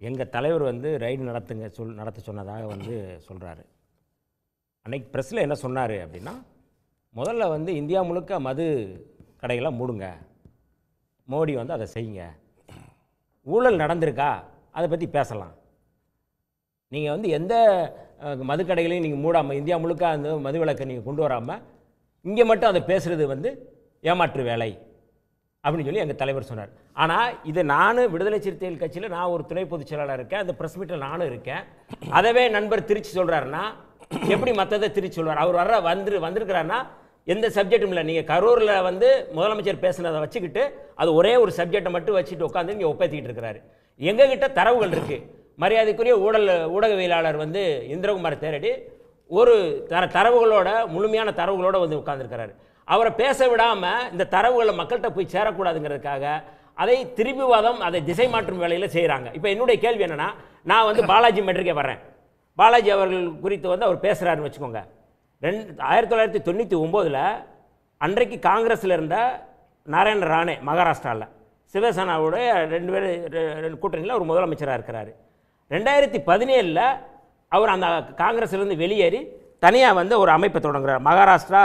எங்கள் தலைவர் வந்து ரைடு நடத்துங்க சொல் நடத்த சொன்னதாக வந்து சொல்கிறாரு அன்னைக்கு ப்ரெஸ்ஸில் என்ன சொன்னார் அப்படின்னா முதல்ல வந்து இந்தியா முழுக்க மது கடைகளை மூடுங்க. மோடி வந்து அதை செய்யுங்க. ஊழல் நடந்திருக்கா? அதை பற்றி பேசலாம். நீங்கள் வந்து எந்த மதுக்கடைகளையும் நீங்கள் மூடாமல் இந்தியா முழுக்க அந்த மது விளக்கை நீங்கள் கொண்டு வராமல் இங்கே மட்டும் அதை பேசுகிறது வந்து ஏமாற்று வேலை. அப்படின்னு சொல்லி எங்கள் தலைவர் சொன்னார். ஆனால் இது நான் விடுதலை சிறுத்தைகள் கட்சியில் நான் ஒரு துணை பொதுச் செயலாளர் இருக்கேன். அந்த ப்ரெஸ் மீட்டில் நானும் இருக்கேன். அதவே நண்பர் திருச்சி சொல்கிறாருன்னா எப்படி மற்றதை திருச்சி சொல்வார்? அவர் வர்ற வந்து வந்திருக்கிறாருன்னா எந்த சப்ஜெக்டும் இல்லை. நீங்கள் கரூரில் வந்து முதலமைச்சர் பேசுனதை வச்சுக்கிட்டு அது ஒரே ஒரு சப்ஜெக்டை மட்டும் வச்சுட்டு உட்காந்து இங்கே ஒப்பேற்றிக்கிட்டு இருக்கிறாரு. எங்ககிட்ட தரவுகள் இருக்குது மரியாதைக்குரிய ஊடல் ஊடகவியலாளர் வந்து இந்திரகுமார் தேரடி ஒரு தர தரவுகளோட முழுமையான தரவுகளோடு வந்து உட்காந்துருக்கிறாரு அவரை பேச விடாமல் இந்த தரவுகளை மக்கள்கிட்ட போய் சேரக்கூடாதுங்கிறதுக்காக அதை திருப்பிவாதம் அதை திசை மாற்றும் வேலையில் செய்கிறாங்க இப்போ என்னுடைய கேள்வி என்னென்னா நான் வந்து பாலாஜி மெட்ரிக்கே வர்றேன். பாலாஜி அவர்கள் குறித்து வந்து அவர் பேசுகிறாருன்னு வச்சுக்கோங்க. ரெண்டு ஆயிரத்தி தொள்ளாயிரத்தி தொண்ணூற்றி ஒம்போதில் அன்றைக்கு காங்கிரஸில் இருந்த நாராயண ராணே மகாராஷ்டிராவில் சிவசேனாவோட ரெண்டு பேர் ரெண்டு கூட்டணியில் ஒரு முதலமைச்சராக இருக்கிறாரு. ரெண்டாயிரத்தி பதினேழில் அவர் அந்த காங்கிரஸ்லேருந்து வெளியேறி தனியாக வந்து ஒரு அமைப்பை தொடங்குறார். மகாராஷ்டிரா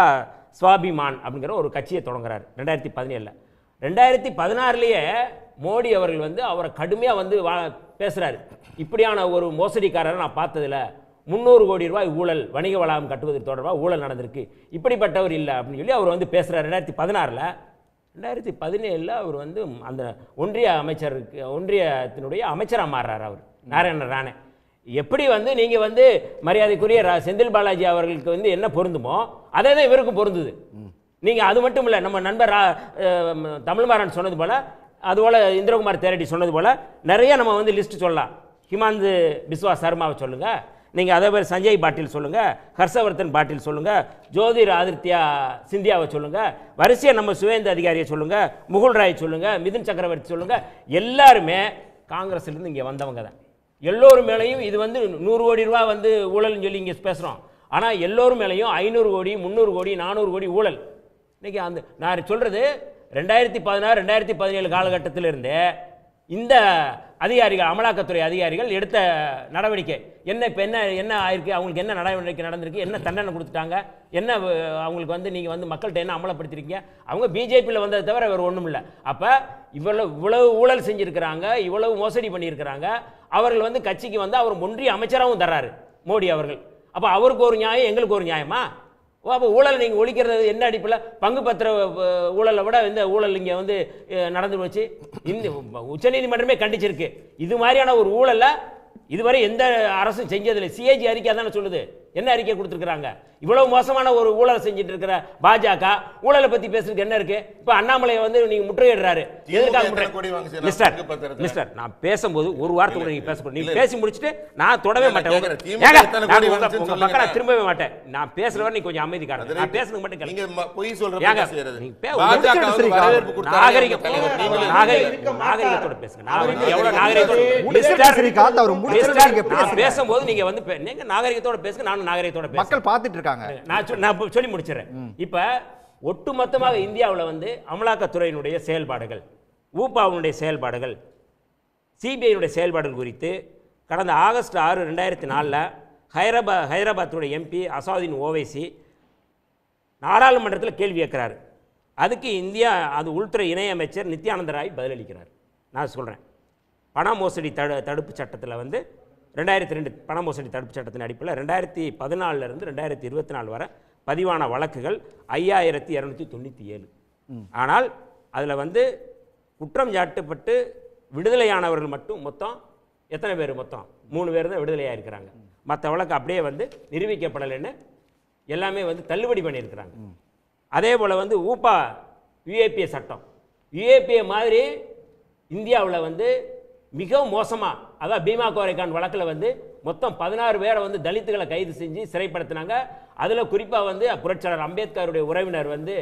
ஸ்வாபிமான் அப்படிங்கிற ஒரு கட்சியை தொடங்குறாரு ரெண்டாயிரத்தி பதினேழில். ரெண்டாயிரத்தி பதினாறுலேயே மோடி அவர்கள் வந்து அவரை கடுமையாக வந்து வா பேசுகிறாரு இப்படியான ஒரு மோசடிக்காரரை நான் பார்த்ததில்ல. முந்நூறு கோடி ரூபாய் ஊழல் வணிக வளாகம் கட்டுவது தொடர்பாக ஊழல் நடந்திருக்கு. இப்படிப்பட்டவர் இல்லை அப்படின்னு சொல்லி அவர் வந்து பேசுகிறார் ரெண்டாயிரத்தி பதினாறில். ரெண்டாயிரத்தி பதினேழில் அவர் வந்து அந்த ஒன்றிய அமைச்சருக்கு ஒன்றியத்தினுடைய அமைச்சராக மாறுறார் அவர் நாராயண ராணே. எப்படி வந்து நீங்கள் வந்து மரியாதைக்குரிய ரா- செந்தில் பாலாஜி அவர்களுக்கு வந்து என்ன பொருந்துமோ அதே தான் இவருக்கும் பொருந்துது. நீங்கள் அது மட்டும் இல்லை நம்ம நண்பர் ரா- தமிழ்மாறன் சொன்னது போல் அதுபோல் இந்திரகுமார் தேரடி சொன்னது போல் நிறைய நம்ம வந்து லிஸ்ட் சொல்லலாம். ஹிமாந்து பிஸ்வா சர்மாவை சொல்லுங்கள் நீங்கள் அதே மாதிரி சஞ்சய் பாட்டில் சொல்லுங்கள் ஹர்ஷவர்தன் பாட்டில் சொல்லுங்கள் ஜோதிர் ஆதித்யா சிந்தியாவை சொல்லுங்கள் வரிசையை நம்ம சுவேந்த அதிகாரியை சொல்லுங்கள் முகுல் ராய் சொல்லுங்கள் மிதுன் சக்கரவர்த்தி சொல்லுங்கள் எல்லாருமே காங்கிரஸ்லேருந்து இங்கே வந்தவங்க தான். எல்லோரும் மேலேயும் இது வந்து நூறு கோடி ரூபா வந்து ஊழல்னு சொல்லி இங்கே பேசுகிறோம் ஆனால் எல்லோரும் மேலேயும் ஐநூறு கோடி முந்நூறு கோடி நானூறு கோடி ஊழல். இன்றைக்கி அந்த நான் சொல்கிறது ரெண்டாயிரத்தி பதினாறு ரெண்டாயிரத்தி பதினேழு காலகட்டத்திலிருந்து இந்த அதிகாரிகள் அமலாக்கத்துறை அதிகாரிகள் எடுத்த நடவடிக்கை. என்ன இப்போ என்ன என்ன ஆயிருக்கு அவங்களுக்கு என்ன நடவடிக்கை நடந்திருக்கு என்ன தண்டனை கொடுத்துட்டாங்க என்ன அவங்களுக்கு வந்து நீங்கள் வந்து மக்கள்கிட்ட என்ன அமலப்படுத்திருக்கீங்க? அவங்க பிஜேபியில் வந்ததை தவிர வேறு ஒன்றும் இல்லை. அப்போ இவ்வளவு இவ்வளவு ஊழல் செஞ்சுருக்கிறாங்க இவ்வளவு மோசடி பண்ணியிருக்கிறாங்க. அவர்கள் வந்து கட்சிக்கு வந்து அவர் ஒன்றிய அமைச்சராகவும் தர்றாரு மோடி அவர்கள். அப்போ அவருக்கு ஒரு நியாயம் எங்களுக்கு ஒரு நியாயமா? ஓ அப்போ ஊழலை நீங்கள் ஒழிக்கிறது என்ன அடிப்பில் பங்கு பத்திர ஊழலை விட இந்த ஊழல் இங்கே வந்து நடந்து போச்சு. இந்த உச்சநீதிமன்றமே கண்டிச்சிருக்கு. இது மாதிரியான ஒரு ஊழலை இதுவரை எந்த அரசும் செஞ்சதில்லை. சிஏஜி அறிக்கை தானே சொல்லுது. என்ன அறிக்கை கொடுத்துருக்குறாங்க? இவ்வளவு மோசமான ஒரு ஊழலை செஞ்சுட்டு இருக்கிற பாஜக ஊழலை பத்தி பேசுறதுக்கு என்ன இருக்கு இப்ப அண்ணாமலையை வந்து நீங்க முற்றுகையிடுறாரு எதற்காக? மிஸ்டர்? மிஸ்டர் நான் பேசும்போது ஒரு வார்த்தை கூட நீங்க பேசக்கூடாது நீங்க. பேசி முடிச்சுட்டு நான் தொடவே மாட்டேன் சொல்லுங்க. திரும்பவே மாட்டேன் நான் பேசுறவரை நீ கொஞ்சம் அமைதி காட்டு நான். பேசுனது மட்டும். நீங்க பொய் தலைவர். நீங்களே நாகரிகம் நாகரிகத்தோட பேசுங்க நான் எவ்வளவு நாகரிகத்தோட. பேசும்போது நீங்க வந்து நாகரிகத்தோட பேசுங்க நானும் நாகரிகத்தோட மக்கள் பார்த்துட்டு இருக்காங்க நான் சொல்- நான் இப்ப சொல்லி முடிச்சிடுறேன். இப்ப ஒட்டுமொத்தமாக இந்தியாவுல வந்து அமலாக்கத்துறையினுடைய செயல்பாடுகள் ஊபாவுடைய செயல்பாடுகள் சிபிஐனுடைய செயல்பாடுகள் குறித்து கடந்த ஆகஸ்ட் ஆறு ரெண்டாயிரத்தி நாலில் ஹைதராபா ஹைதராபாத்துடைய எம்பி அசாவுதீன் ஓவைசி நாடாளுமன்றத்தில் கேள்வி கேட்கிறாரு. அதுக்கு இந்தியா அது உள்துறை இணையமைச்சர் நித்யானந்த ராய் பதிலளிக்கிறார். நான் சொல்கிறேன் பண மோசடி தடு தடுப்பு சட்டத்தில் வந்து ரெண்டாயிரத்தி ரெண்டு பண மோசடி தடுப்பு சட்டத்தின் அடிப்படையில் ரெண்டாயிரத்தி பதினாலிருந்து ரெண்டாயிரத்தி இருபத்தி நாலு வரை பதிவான வழக்குகள் ஐயாயிரத்தி இரநூத்தி தொண்ணூற்றி ஏழு. ஆனால் அதில் வந்து குற்றம் சாட்டப்பட்டு விடுதலையானவர்கள் மட்டும் மொத்தம் எத்தனை பேர் மொத்தம்? மூணு பேர் தான் விடுதலையாக இருக்கிறாங்க. மற்ற வழக்கு அப்படியே வந்து நிரூபிக்கப்படலைன்னு எல்லாமே வந்து தள்ளுபடி பண்ணியிருக்கிறாங்க. அதே போல் வந்து ஊப்பா யுஏபிஏ சட்டம். யுஏபிஏ மாதிரி இந்தியாவில் வந்து மிகவும் மோசமாக அதான் பீமா கோரைக்கான் வழக்கில் வந்து மொத்தம் பதினாறு பேரை வந்து தலித்துகளை கைது செஞ்சு சிறைப்படுத்தினாங்க. அதில் குறிப்பாக வந்து புரட்சியாளர் அம்பேத்கருடைய உறவினர் வந்து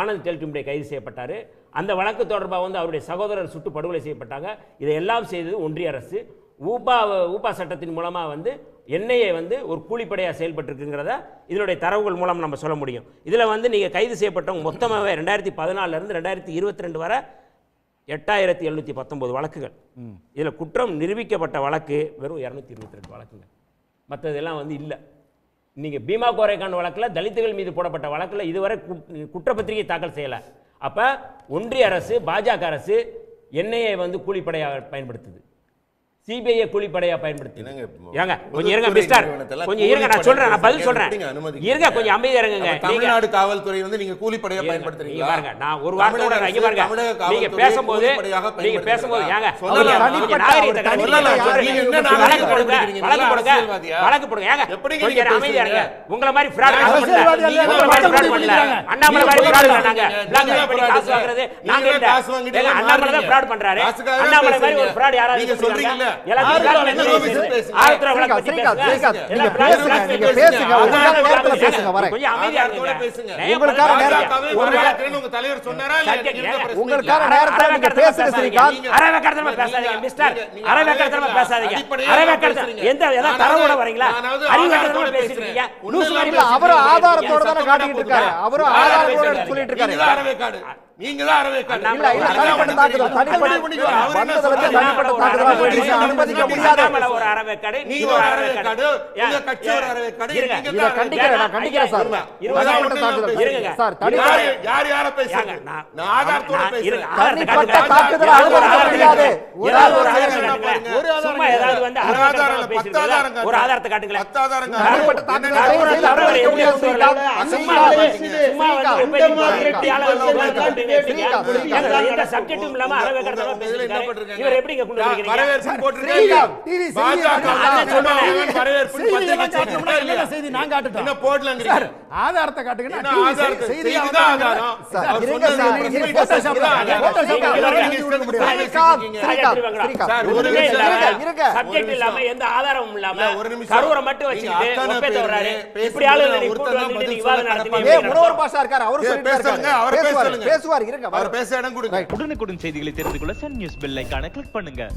ஆனந்த் டெல்டும்பே கைது செய்யப்பட்டார். அந்த வழக்கு தொடர்பாக வந்து அவருடைய சகோதரர் சுட்டு படுகொலை செய்யப்பட்டாங்க. இதையெல்லாம் செய்தது ஒன்றிய அரசு. ஊபா ஊபா சட்டத்தின் மூலமாக வந்து எண்ணெயை வந்து ஒரு கூலிப்படையாக செயல்பட்டுருக்குங்கிறத இதனுடைய தரவுகள் மூலம் நம்ம சொல்ல முடியும். இதில் வந்து நீங்கள் கைது செய்யப்பட்டவங்க மொத்தமாகவே ரெண்டாயிரத்தி பதினாலிருந்து ரெண்டாயிரத்தி இருபத்தி ரெண்டு வரை எட்டாயிரத்தி எழுநூற்றி பத்தொம்போது வழக்குகள். இதில் குற்றம் நிரூபிக்கப்பட்ட வழக்கு வெறும் இரநூத்தி இருபத்தி ரெண்டு வழக்குங்க. மற்றதெல்லாம் வந்து இல்லை. நீங்கள் பீமா கோரேகான் வழக்கில் தலித்துகள் மீது போடப்பட்ட வழக்கில் இதுவரை குற்றப்பத்திரிகை தாக்கல் செய்யலை. அப்போ ஒன்றிய அரசு பாஜக அரசு என்ஐஏ வந்து கூலிப்படையாக பயன்படுத்துது. சிபிஐ கூலிப்படையாக பயன்படுத்துது என்னங்க, ஏங்க கொஞ்சம் இருங்க மிஸ்டர் கொஞ்சம் இருங்க நான் சொல்றேன் நான் பதில் சொல்றேன்? இருங்க கொஞ்சம் அமைதியா இருங்க தமிழ்நாடு காவல்துறை வந்து நீங்க கூலிப்படையா நீங்க பயன்படுத்துறீங்களா பாருங்க நான் ஒரு வார்த்தை கூட இங்க பாருங்க நீங்க பேசும்போது நீங்க பேசும்போது ஏங்க வழக்கு போடுங்க? வழக்கு போடுங்க? வழக்கு போடுங்க ஏங்க எப்படிங்க கொஞ்சம் அமைதியா இருங்க? உங்கள மாதிரி ஃப்ராட் பண்ணல. அண்ணாமலை மாதிரி ஃப்ராட் பண்ணாங்க காசு. வாங்குறது நீங்க இல்ல அண்ணாமலை தான். ஃப்ராட் பண்றாரு அண்ணாமலை மாதிரி ஒரு. ஃப்ராட் யாராவது நீங்க சொல்றீங்கல்ல. உங்களுக்கான? சத்தியம் நீங்க பேசுங்க. ஸ்ரீகாந்த். பேசாதீங்க, மிஸ்டர். பேசாதீங்க. எந்த ஏதாவது தரவோட வரீங்களா? மாதிரி. ஆதாரத்தோட தானே காட்டிட்டு இருக்காரு. போதும். ஆதாரத்தோட. சொல்லிட்டு இருக்காரு. அறவேக்காடு. நீங்க தான் அறவேக்காடு. அனுமதிக்க முடியாது. ஒரு அரை வேக்காடு, நீங்க ஒரு ஒரு அரை அரை வேக்காடு, வேக்காடு. உங்க? கட்சி ஒரு அரை வேக்காடு, இருங்க. நீங்க இதை கண்டிக்கிறேன், நான் வேக்காடு. கண்டிக்கிறேன் சார். இருங்க. தனிப்பட்ட தாக்குதல். இருங்க. சார், யார் தனிப்பட்ட யார் யாரை பேசுறது? ஏங்க, நான்- ஆதாரத்தோட பேசுறேன். தனிப்பட்ட. தாக்குதலை அனுமதிக்க முடியாது. ஒரு ஆதாரம். ஒரு சும்மா ஏதாவது வந்து ஒரு ஆதாரம் பத்து? ஆதாரம் ஆதாரத்தை காட்டுங்களேன் பத்து ஆதாரம் தனிப்பட்ட. தாக்குதல் அனுமதிக்க முடியாது. சும்மா சும்மா வந்து ஸ்ரீகாந்த். உபயோகிக்க சப்ஜெக்டும் இல்லாம? இவர் ஆதாரத்தை. எந்த ஆதாரமும் இல்லாம, இல்ல, ஒரு நிமிஷம். மட்டும் வச்சுக்கிட்டு இப்படி ஆளு விவாதம் முனவர் பாஷா இருக்காரு அவரு பேசுவார் இருங்க அவர் வர- பேச இடம் கொடுங்க. உடனுக்குடன் செய்திகளை தெரிந்து கொள்ள சன் நியூஸ் பெல் ஐகானை கிளிக் பண்ணுங்க.